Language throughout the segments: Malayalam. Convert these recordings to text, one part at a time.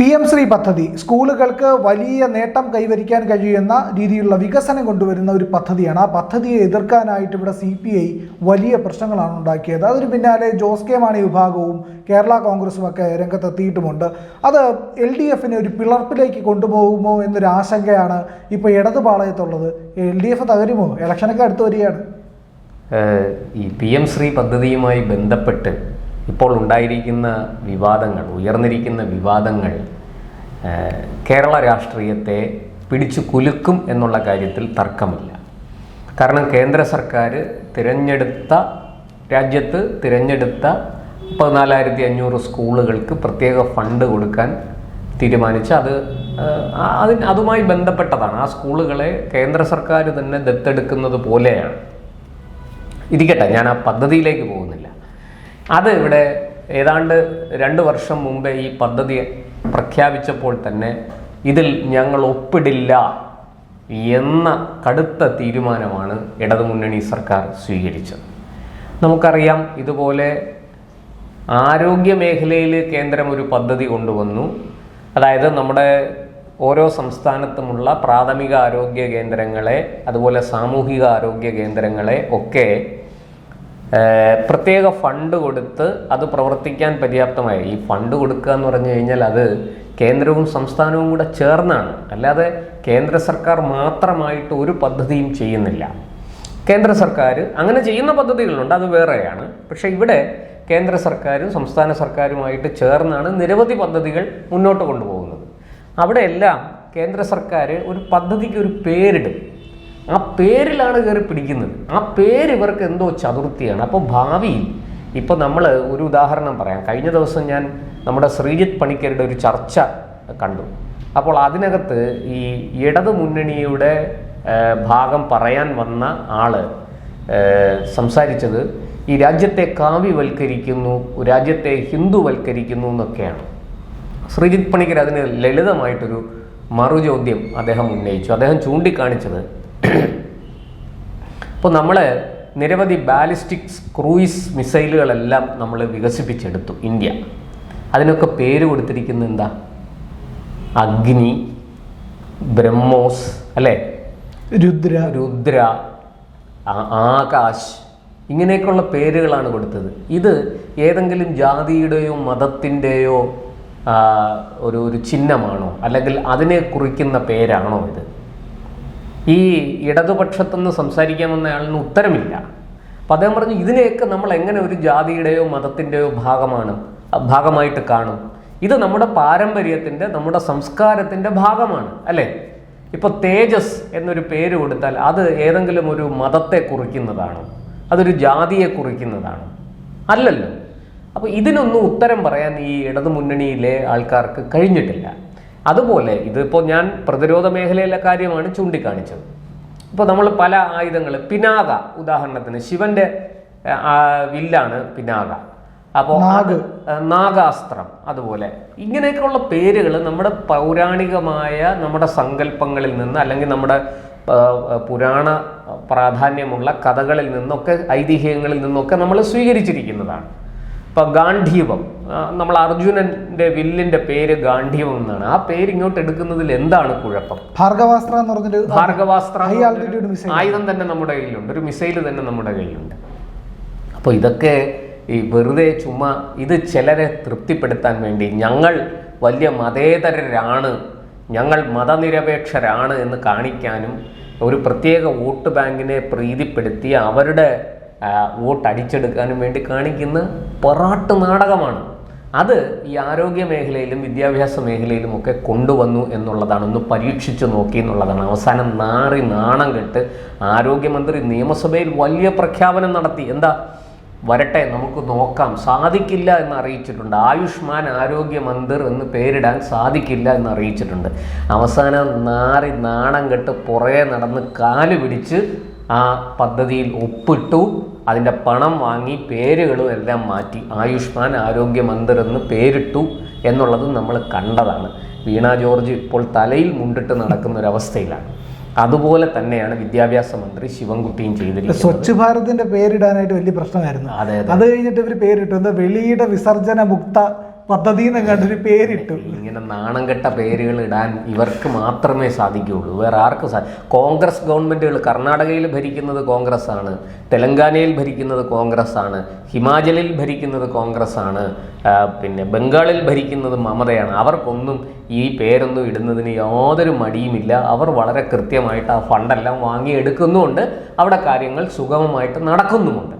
പി എം ശ്രീ പദ്ധതി സ്കൂളുകൾക്ക് വലിയ നേട്ടം കൈവരിക്കാൻ കഴിയുന്ന രീതിയിലുള്ള വികസനം കൊണ്ടുവരുന്ന ഒരു പദ്ധതിയാണ്. ആ പദ്ധതിയെ എതിർക്കാനായിട്ട് ഇവിടെ സി പി ഐ വലിയ പ്രശ്നങ്ങളാണ് ഉണ്ടാക്കിയത്. അതിന് പിന്നാലെ ജോസ് കെ മാണി വിഭാഗവും കേരള കോൺഗ്രസും ഒക്കെ രംഗത്തെത്തിയിട്ടുമുണ്ട്. അത് എൽ ഡി എഫിനെ ഒരു പിളർപ്പിലേക്ക് കൊണ്ടുപോകുമോ എന്നൊരു ആശങ്കയാണ് ഇപ്പോൾ ഇടതുപാളയത്തുള്ളത്. എൽ ഡി എഫ് തകരുമോ? ഇലക്ഷനൊക്കെ അടുത്ത് വരികയാണ്. ഈ പി എം ശ്രീ പദ്ധതിയുമായി ബന്ധപ്പെട്ട് ഇപ്പോൾ ഉണ്ടായിരിക്കുന്ന വിവാദങ്ങൾ ഉയർന്നിരിക്കുന്ന വിവാദങ്ങൾ കേരള രാഷ്ട്രീയത്തെ പിടിച്ചു കുലുക്കും എന്നുള്ള കാര്യത്തിൽ തർക്കമില്ല. കാരണം കേന്ദ്ര സർക്കാർ തിരഞ്ഞെടുത്ത രാജ്യത്ത് തിരഞ്ഞെടുത്ത പതിനാലായിരത്തി അഞ്ഞൂറ് സ്കൂളുകൾക്ക് പ്രത്യേക ഫണ്ട് കൊടുക്കാൻ തീരുമാനിച്ച് അത് അതിന് അതുമായി ബന്ധപ്പെട്ടതാണ്. ആ സ്കൂളുകളെ കേന്ദ്ര സർക്കാർ തന്നെ ദത്തെടുക്കുന്നത് പോലെയാണ്. ഇരിക്കട്ടെ ഞാൻ ആ പദ്ധതിയിലേക്ക് പോകുന്നില്ല. അത് ഇവിടെ ഏതാണ്ട് രണ്ട് വർഷം മുമ്പേ ഈ പദ്ധതി പ്രഖ്യാപിച്ചപ്പോൾ തന്നെ ഇതിൽ ഞങ്ങൾ ഒപ്പിടില്ല എന്ന കടുത്ത തീരുമാനമാണ് ഇടതുമുന്നണി സർക്കാർ സ്വീകരിച്ചത്. നമുക്കറിയാം ഇതുപോലെ ആരോഗ്യ മേഖലയിൽ കേന്ദ്രം ഒരു പദ്ധതി കൊണ്ടുവന്നു. അതായത് നമ്മുടെ ഓരോ സംസ്ഥാനത്തുമുള്ള പ്രാഥമിക ആരോഗ്യ കേന്ദ്രങ്ങളെ അതുപോലെ സാമൂഹിക ആരോഗ്യ കേന്ദ്രങ്ങളെ ഒക്കെ പ്രത്യേക ഫണ്ട് കൊടുത്ത് അത് പ്രവർത്തിക്കാൻ പര്യാപ്തമായി. ഈ ഫണ്ട് കൊടുക്കുക എന്ന് പറഞ്ഞു കഴിഞ്ഞാൽ അത് കേന്ദ്രവും സംസ്ഥാനവും കൂടെ ചേർന്നാണ്. അല്ലാതെ കേന്ദ്ര സർക്കാർ മാത്രമായിട്ട് ഒരു പദ്ധതിയും ചെയ്യുന്നില്ല. കേന്ദ്ര സർക്കാർ അങ്ങനെ ചെയ്യുന്ന പദ്ധതികളുണ്ട് അത് വേറെയാണ്. പക്ഷേ ഇവിടെ കേന്ദ്ര സർക്കാരും സംസ്ഥാന സർക്കാരുമായിട്ട് ചേർന്നാണ് നിരവധി പദ്ധതികൾ മുന്നോട്ട് കൊണ്ടുപോകുന്നത്. അവിടെയെല്ലാം കേന്ദ്ര സർക്കാർ ഒരു പദ്ധതിക്ക് ഒരു പേരിടും. ആ പേരിലാണ് കയറി പിടിക്കുന്നത്. ആ പേര് ഇവർക്ക് എന്തോ ചതുർത്ഥിയാണ്. അപ്പോൾ ഭാവിയിൽ ഇപ്പോൾ നമ്മൾ ഒരു ഉദാഹരണം പറയാം. കഴിഞ്ഞ ദിവസം ഞാൻ നമ്മുടെ ശ്രീജിത്ത് പണിക്കരുടെ ഒരു ചർച്ച കണ്ടു. അപ്പോൾ അതിനകത്ത് ഈ ഇടത് മുന്നണിയുടെ ഭാഗം പറയാൻ വന്ന ആൾ സംസാരിച്ചത് ഈ രാജ്യത്തെ കാവ്യവൽക്കരിക്കുന്നു രാജ്യത്തെ ഹിന്ദുവൽക്കരിക്കുന്നു എന്നൊക്കെയാണ്. ശ്രീജിത് പണിക്കർ അതിന് ലളിതമായിട്ടൊരു മറുചോദ്യം അദ്ദേഹം ഉന്നയിച്ചു. അദ്ദേഹം ചൂണ്ടിക്കാണിച്ചത് ഇപ്പോൾ നമ്മൾ നിരവധി ബാലിസ്റ്റിക് ക്രൂയിസ് മിസൈലുകളെല്ലാം നമ്മൾ വികസിപ്പിച്ചെടുത്തു ഇന്ത്യ. അതിനൊക്കെ പേര് കൊടുത്തിരിക്കുന്നത് എന്താ? അഗ്നി ബ്രഹ്മോസ് അല്ലേ? രുദ്ര. രുദ്ര ആകാശ് ഇങ്ങനെയൊക്കെയുള്ള പേരുകളാണ് കൊടുത്തത്. ഇത് ഏതെങ്കിലും ജാതിയുടെയോ മതത്തിന്റെയോ ഒരു ഒരു ചിഹ്നമാണോ? അല്ലെങ്കിൽ അതിനെ കുറിക്കുന്ന പേരാണോ ഇത്? ഈ ഇടതുപക്ഷത്തുനിന്ന് സംസാരിക്കാൻ വന്ന ആളിന് ഉത്തരമില്ല. അപ്പം അദ്ദേഹം പറഞ്ഞു ഇതിനെയൊക്കെ നമ്മൾ എങ്ങനെ ഒരു ജാതിയുടെയോ മതത്തിന്റെയോ ഭാഗമാണ് ഭാഗമായിട്ട് കാണും? ഇത് നമ്മുടെ പാരമ്പര്യത്തിന്റെ നമ്മുടെ സംസ്കാരത്തിന്റെ ഭാഗമാണ് അല്ലേ? ഇപ്പോൾ തേജസ് എന്നൊരു പേര് കൊടുത്താൽ അത് ഏതെങ്കിലും ഒരു മതത്തെ കുറിക്കുന്നതാണോ? അതൊരു ജാതിയെ കുറിക്കുന്നതാണോ? അല്ലല്ലോ. അപ്പോൾ ഇതിനൊന്നും ഉത്തരം പറയാൻ ഈ ഇടതുമുന്നണിയിലെ ആൾക്കാർക്ക് കഴിഞ്ഞിട്ടില്ല. അതുപോലെ ഇതിപ്പോൾ ഞാൻ പ്രതിരോധ മേഖലയിലെ കാര്യമാണ് ചൂണ്ടിക്കാണിച്ചത്. ഇപ്പോൾ നമ്മൾ പല ആയുധങ്ങൾ പിനാക ഉദാഹരണത്തിന് ശിവന്റെ വില്ലാണ് പിനാക. അപ്പോൾ നാഗാസ്ത്രം അതുപോലെ. ഇങ്ങനെയൊക്കെയുള്ള പേരുകൾ നമ്മുടെ പൗരാണികമായ നമ്മുടെ സങ്കല്പങ്ങളിൽ നിന്ന് അല്ലെങ്കിൽ നമ്മുടെ പുരാണ പ്രാധാന്യമുള്ള കഥകളിൽ നിന്നൊക്കെ ഐതിഹ്യങ്ങളിൽ നിന്നൊക്കെ നമ്മൾ സ്വീകരിച്ചിരിക്കുന്നതാണ്. ഇപ്പൊ ഗാന്ധീവം നമ്മൾ അർജുനന്റെ വില്ലിന്റെ പേര് ഗാന്ധീവം എന്നാണ്. ആ പേര് ഇങ്ങോട്ട് എടുക്കുന്നതിൽ എന്താണ് കുഴപ്പം? ഭാർഗവാസ്ത്ര എന്ന് പറഞ്ഞൊരു ഭാർഗവാസ്ത്ര ആയുധം തന്നെ നമ്മുടെ കയ്യിലുണ്ട് ഒരു മിസൈൽ തന്നെ നമ്മുടെ കയ്യിലുണ്ട്. അപ്പോൾ ഇതൊക്കെ ഈ വെറുതെ ചുമ്മാ ഇത് ചിലരെ തൃപ്തിപ്പെടുത്താൻ വേണ്ടി ഞങ്ങൾ വലിയ മതേതരരാണ് ഞങ്ങൾ മതനിരപേക്ഷരാണ് എന്ന് കാണിക്കാനും ഒരു പ്രത്യേക വോട്ട് ബാങ്കിനെ പ്രീതിപ്പെടുത്തി അവരുടെ വോട്ട് അടിച്ചെടുക്കാനും വേണ്ടി കാണിക്കുന്ന പൊറാട്ട് നാടകമാണ്. അത് ഈ ആരോഗ്യ മേഖലയിലും വിദ്യാഭ്യാസ മേഖലയിലും ഒക്കെ കൊണ്ടുവന്നു എന്നുള്ളതാണ്. ഒന്ന് പരീക്ഷിച്ചു നോക്കി എന്നുള്ളതാണ്. അവസാനം നാറി നാണം കെട്ട് ആരോഗ്യമന്ത്രി നിയമസഭയിൽ വലിയ പ്രഖ്യാപനം നടത്തി. എന്താ? വരട്ടെ നമുക്ക് നോക്കാം. സാധിക്കില്ല എന്ന് അറിയിച്ചിട്ടുണ്ട്. ആയുഷ്മാൻ ആരോഗ്യ മന്ദിർ എന്ന് പേരിടാൻ സാധിക്കില്ല എന്ന് അറിയിച്ചിട്ടുണ്ട്. അവസാനം നാറി നാണം കെട്ട് പുറകെ നടന്ന് കാൽ പിടിച്ച് ആ പദ്ധതിയിൽ ഒപ്പിട്ടു അതിന്റെ പണം വാങ്ങി പേരുകളും എല്ലാം മാറ്റി ആയുഷ്മാൻ ആരോഗ്യ മന്ദിർ എന്ന് പേരിട്ടു എന്നുള്ളത് നമ്മൾ കണ്ടതാണ്. വീണ ജോർജ് ഇപ്പോൾ തലയിൽ മുണ്ടിട്ട് നടക്കുന്ന ഒരവസ്ഥയിലാണ് അതുപോലെ തന്നെയാണ് വിദ്യാഭ്യാസ മന്ത്രി ശിവൻകുട്ടിയും ചെയ്തിരിക്കുന്നത്. സ്വച്ഛ് ഭാരതിന്റെ പേരിടാനായിട്ട് വലിയ പ്രശ്നമായിരുന്നു. അതെ അതെ. അത് കഴിഞ്ഞിട്ട് ഇവർ പേരിട്ടു. എന്താ വെളിയുടെ വിസർജന മുക്ത പദ്ധതി എന്നങ്ങാണ്ടൊരു പേരിട്ടു. ഇങ്ങനെ നാണം കെട്ട പേരുകൾ ഇടാൻ ഇവർക്ക് മാത്രമേ സാധിക്കുകയുള്ളൂ. വേറെ ആർക്കും കോൺഗ്രസ് ഗവൺമെന്റുകൾ കർണാടകയിൽ ഭരിക്കുന്നത് കോൺഗ്രസ് ആണ് തെലങ്കാനയിൽ ഭരിക്കുന്നത് കോൺഗ്രസ് ആണ് ഹിമാചലിൽ ഭരിക്കുന്നത് കോൺഗ്രസ് ആണ് പിന്നെ ബംഗാളിൽ ഭരിക്കുന്നത് മമതയാണ്. അവർക്കൊന്നും ഈ പേരൊന്നും ഇടുന്നതിന് യാതൊരു മടിയുമില്ല. അവർ വളരെ കൃത്യമായിട്ട് ആ ഫണ്ടെല്ലാം വാങ്ങിയെടുക്കുന്നുമുണ്ട്. അവിടെ കാര്യങ്ങൾ സുഗമമായിട്ട് നടക്കുന്നുമുണ്ട്.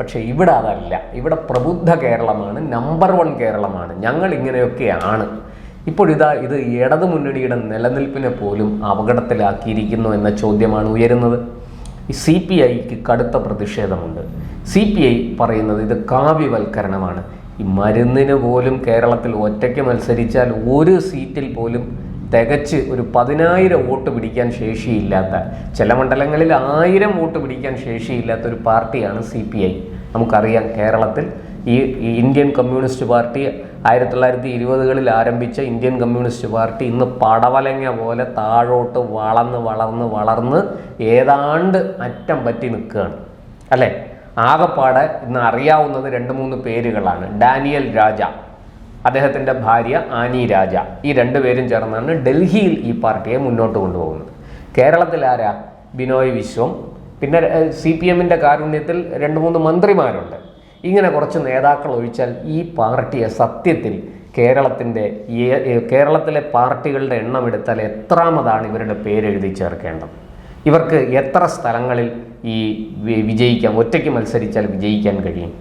പക്ഷേ ഇവിടെ അതല്ല. ഇവിടെ പ്രബുദ്ധ കേരളമാണ് നമ്പർ വൺ കേരളമാണ്. ഞങ്ങൾ ഇങ്ങനെയൊക്കെയാണ്. ഇപ്പോഴിതാ ഇത് ഇടതു മുന്നണിയുടെ നിലനിൽപ്പിനെ പോലും അപകടത്തിലാക്കിയിരിക്കുന്നു എന്ന ചോദ്യമാണ് ഉയരുന്നത്. ഈ സി പി ഐക്ക് കടുത്ത പ്രതിഷേധമുണ്ട്. സി പി ഐ പറയുന്നത് ഇത് കാവ്യവൽക്കരണമാണ്. ഈ മരുന്നിന് പോലും കേരളത്തിൽ ഒറ്റയ്ക്ക് മത്സരിച്ചാൽ ഒരു സീറ്റിൽ പോലും തികച്ച് ഒരു പതിനായിരം വോട്ട് പിടിക്കാൻ ശേഷിയില്ലാത്ത ചില മണ്ഡലങ്ങളിൽ ആയിരം വോട്ട് പിടിക്കാൻ ശേഷിയില്ലാത്ത ഒരു പാർട്ടിയാണ് സി പി ഐ. നമുക്കറിയാം കേരളത്തിൽ ഈ ഇന്ത്യൻ കമ്മ്യൂണിസ്റ്റ് പാർട്ടി ആയിരത്തി തൊള്ളായിരത്തി ഇരുപതുകളിൽ ആരംഭിച്ച ഇന്ത്യൻ കമ്മ്യൂണിസ്റ്റ് പാർട്ടി ഇന്ന് പടവലങ്ങ പോലെ താഴോട്ട് വളർന്ന് വളർന്ന് വളർന്ന് ഏതാണ്ട് അറ്റം പറ്റി നിൽക്കുകയാണ്. അല്ലേ? ആകെപ്പാടെ ഇന്ന് അറിയാവുന്നത് രണ്ട് മൂന്ന് പേരുകളാണ്. ഡാനിയൽ രാജ. അദ്ദേഹത്തിന്റെ ഭാര്യ ആനി രാജ. ഈ രണ്ടുപേരും ചേർന്നാണ് ഡൽഹിയിൽ ഈ പാർട്ടിയെ മുന്നോട്ട് കൊണ്ടുപോകുന്നത്. കേരളത്തിൽ ആരാ? ബിനോയ് വിശ്വം. പിന്നെ സി പി എമ്മിന്റെ കാരുണ്യത്തിൽ രണ്ട് മൂന്ന് മന്ത്രിമാരുണ്ട്. ഇങ്ങനെ കുറച്ച് നേതാക്കൾ ഒഴിച്ചാൽ ഈ പാർട്ടിയെ സത്യത്തിൽ കേരളത്തിന്റെ കേരളത്തിലെ പാർട്ടികളുടെ എണ്ണം എടുത്താൽ എത്രാമതാണ് ഇവരുടെ പേരെഴുതി ചേർക്കേണ്ടത്? ഇവർക്ക് എത്ര സ്ഥലങ്ങളിൽ ഈ വിജയിക്കാം? ഒറ്റയ്ക്ക് മത്സരിച്ചാൽ വിജയിക്കാൻ കഴിയും?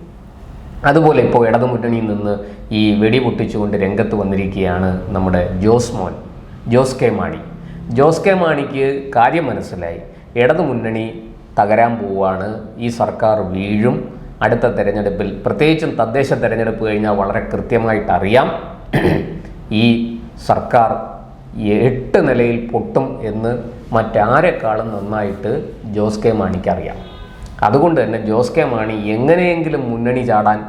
അതുപോലെ ഇപ്പോൾ ഇടതുമുന്നണിയിൽ നിന്ന് ഈ വെടി പൊട്ടിച്ചുകൊണ്ട് രംഗത്ത് വന്നിരിക്കുകയാണ് നമ്മുടെ ജോസ് മോൻ ജോസ് കെ മാണി. ജോസ് കെ മാണിക്ക് കാര്യം മനസ്സിലായി. ഇടതുമുന്നണി തകരാൻ പോവുകയാണ്. ഈ സർക്കാർ വീഴും. അടുത്ത തെരഞ്ഞെടുപ്പിൽ പ്രത്യേകിച്ചും തദ്ദേശ തെരഞ്ഞെടുപ്പ് കഴിഞ്ഞാൽ വളരെ കൃത്യമായിട്ട് അറിയാം. ഈ സർക്കാർ എട്ട് നിലയിൽ പൊട്ടും എന്ന് മറ്റാരെക്കാളും നന്നായിട്ട് ജോസ് കെ മാണിക്ക് അറിയാം. അതുകൊണ്ട് തന്നെ ജോസ് കെ മാണി എങ്ങനെയെങ്കിലും മുന്നണി ചാടാൻ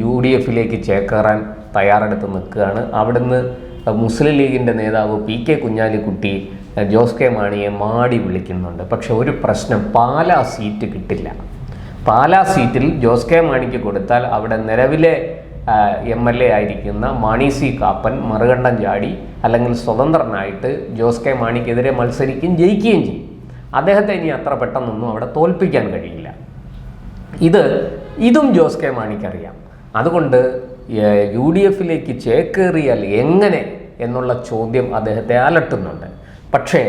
യു ഡി എഫിലേക്ക് ചേക്കേറാൻ തയ്യാറെടുത്ത് നിൽക്കുകയാണ്. അവിടുന്ന് മുസ്ലിം ലീഗിന്റെ നേതാവ് P K Kunhalikutty Jose K മാണിയെ മാടി വിളിക്കുന്നുണ്ട്. പക്ഷെ ഒരു പ്രശ്നം പാലാ സീറ്റ് കിട്ടില്ല. പാലാ സീറ്റിൽ ജോസ് കെ മാണിക്ക് കൊടുത്താൽ അവിടെ നിലവിലെ എം എൽ എ ആയിരിക്കുന്ന മാണി സി കാപ്പൻ മറുകണ്ഠം ചാടി അല്ലെങ്കിൽ സ്വതന്ത്രനായിട്ട് ജോസ് കെ മാണിക്കെതിരെ മത്സരിക്കുകയും ജയിക്കുകയും ചെയ്യും. അദ്ദേഹത്തെ ഇനി അത്ര പെട്ടെന്നൊന്നും അവിടെ തോൽപ്പിക്കാൻ കഴിയില്ല. ഇത് ഇതും ജോസ് കെ മാണിക്കറിയാം അതുകൊണ്ട് യു ഡി എഫിലേക്ക് ചേക്കേറിയാൽ എങ്ങനെ എന്നുള്ള ചോദ്യം അദ്ദേഹത്തെ അലട്ടുന്നുണ്ട്. പക്ഷേ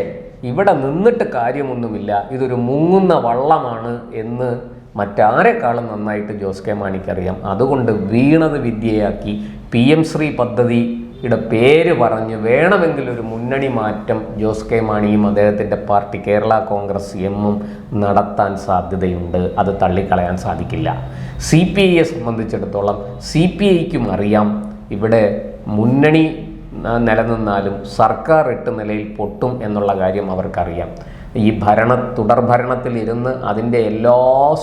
ഇവിടെ നിന്നിട്ട് കാര്യമൊന്നുമില്ല. ഇതൊരു മുങ്ങുന്ന വള്ളമാണ് എന്ന് മറ്റാരെക്കാളും നന്നായിട്ട് ജോസ് കെ മാണിക്കറിയാം അതുകൊണ്ട് വീണത് വിദ്യയാക്കി പി എം ശ്രീ പദ്ധതിയുടെ പേര് പറഞ്ഞ് വേണമെങ്കിൽ ഒരു മുന്നണി മാറ്റം ജോസ് കെ മാണിയും അദ്ദേഹത്തിന്റെ പാർട്ടി കേരള കോൺഗ്രസ് എമ്മും നടത്താൻ സാധ്യതയുണ്ട്. അത് തള്ളിക്കളയാൻ സാധിക്കില്ല. സി പി ഐയെ സംബന്ധിച്ചിടത്തോളം സി പി ഐക്കും അറിയാം ഇവിടെ മുന്നണി നിലനിന്നാലും സർക്കാർ എട്ട് നിലയിൽ പൊട്ടും എന്നുള്ള കാര്യം അവർക്കറിയാം. ഈ ഭരണ തുടർഭരണത്തിൽ ഇരുന്ന് അതിന്റെ എല്ലാ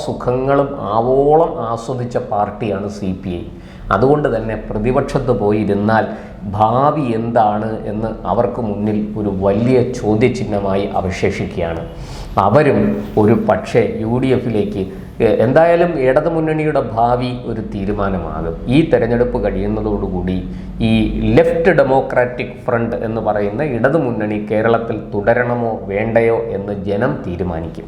സുഖങ്ങളും ആവോളം ആസ്വദിച്ച പാർട്ടിയാണ് സി പി ഐ. അതുകൊണ്ട് തന്നെ പ്രതിപക്ഷത്ത് പോയിരുന്നാൽ ഭാവി എന്താണ് എന്ന് അവർക്ക് മുന്നിൽ ഒരു വലിയ ചോദ്യചിഹ്നമായി അവശേഷിക്കുകയാണ്. അവരും ഒരു പക്ഷേ യു ഡി എഫിലേക്ക് എന്തായാലും ഇടതു മുന്നണിയുടെ ഭാവി ഒരു തീരുമാനമാകും. ഈ തെരഞ്ഞെടുപ്പ് കഴിയുന്നതോടുകൂടി ഈ ലെഫ്റ്റ് ഡെമോക്രാറ്റിക് ഫ്രണ്ട് എന്ന് പറയുന്ന ഇടതു മുന്നണി കേരളത്തിൽ തുടരണമോ വേണ്ടയോ എന്ന് ജനം തീരുമാനിക്കും.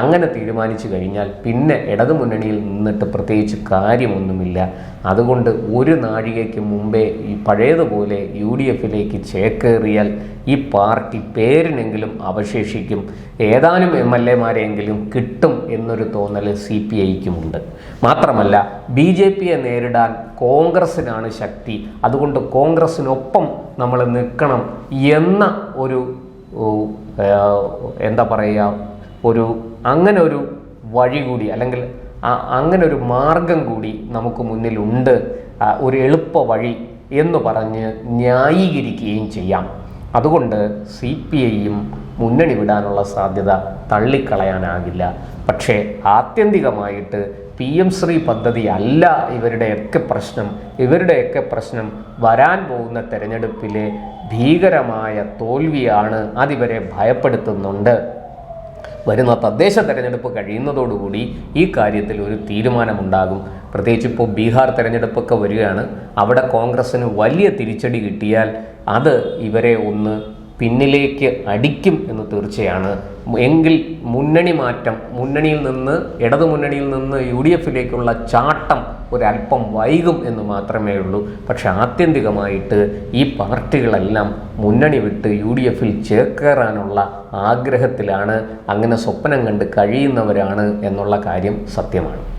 അങ്ങനെ തീരുമാനിച്ചു കഴിഞ്ഞാൽ പിന്നെ ഇടതു മുന്നണിയിൽ നിന്നിട്ട് പ്രത്യേകിച്ച് കാര്യമൊന്നുമില്ല. അതുകൊണ്ട് ഒരു നാഴികയ്ക്ക് മുമ്പേ ഈ പഴയതുപോലെ യു ഡി എഫിലേക്ക് ചേക്കേറിയാൽ ഈ പാർട്ടി പേരിനെങ്കിലും അവശേഷിക്കും. ഏതാനും എം എൽ എമാരെങ്കിലും കിട്ടും എന്നൊരു തോന്നൽ സി പി ഐക്കുമുണ്ട്. മാത്രമല്ല ബി ജെ പിയെ നേരിടാൻ കോൺഗ്രസ്സിനാണ് ശക്തി. അതുകൊണ്ട് കോൺഗ്രസ്സിനൊപ്പം നമ്മൾ നിൽക്കണം എന്ന ഒരു എന്താ പറയുക ഒരു അങ്ങനെ ഒരു വഴി കൂടി അല്ലെങ്കിൽ അങ്ങനെ ഒരു മാർഗം കൂടി നമുക്ക് മുന്നിലുണ്ട്. ഒരു എളുപ്പ വഴി എന്ന് പറഞ്ഞ് ന്യായീകരിക്കുകയും ചെയ്യാം. അതുകൊണ്ട് സി പി ഐയും മുന്നണി വിടാനുള്ള സാധ്യത തള്ളിക്കളയാനാകില്ല. പക്ഷേ ആത്യന്തികമായിട്ട് പി എം ശ്രീ പദ്ധതി അല്ല ഇവരുടെയൊക്കെ പ്രശ്നം. ഇവരുടെയൊക്കെ പ്രശ്നം വരാൻ പോകുന്ന തെരഞ്ഞെടുപ്പിലെ ഭീകരമായ തോൽവിയാണ് അതിവരെ ഭയപ്പെടുത്തുന്നുണ്ട്. വരുന്ന തദ്ദേശ തെരഞ്ഞെടുപ്പ് കഴിയുന്നതോടുകൂടി ഈ കാര്യത്തിൽ ഒരു തീരുമാനമുണ്ടാകും. പ്രത്യേകിച്ച് ഇപ്പോൾ ബീഹാർ തെരഞ്ഞെടുപ്പൊക്കെ വരികയാണ്. അവിടെ കോൺഗ്രസ്സിന് വലിയ തിരിച്ചടി കിട്ടിയാൽ അത് ഇവരെ ഒന്ന് പിന്നിലേക്ക് അടിക്കും എന്ന് തീർച്ചയാണ്. എങ്കിൽ മുന്നണി മാറ്റം മുന്നണിയിൽ നിന്ന് ഇടതു മുന്നണിയിൽ നിന്ന് യു ഡി എഫിലേക്കുള്ള ചാട്ടം ഒരല്പം വൈകും എന്ന് മാത്രമേ ഉള്ളൂ. പക്ഷെ ആത്യന്തികമായിട്ട് ഈ പാർട്ടികളെല്ലാം മുന്നണി വിട്ട് യു ഡി എഫിൽ ചേക്കേറാനുള്ള ആഗ്രഹത്തിലാണ് അങ്ങനെ സ്വപ്നം കണ്ട് കഴിയുന്നവരാണ് എന്നുള്ള കാര്യം സത്യമാണ്.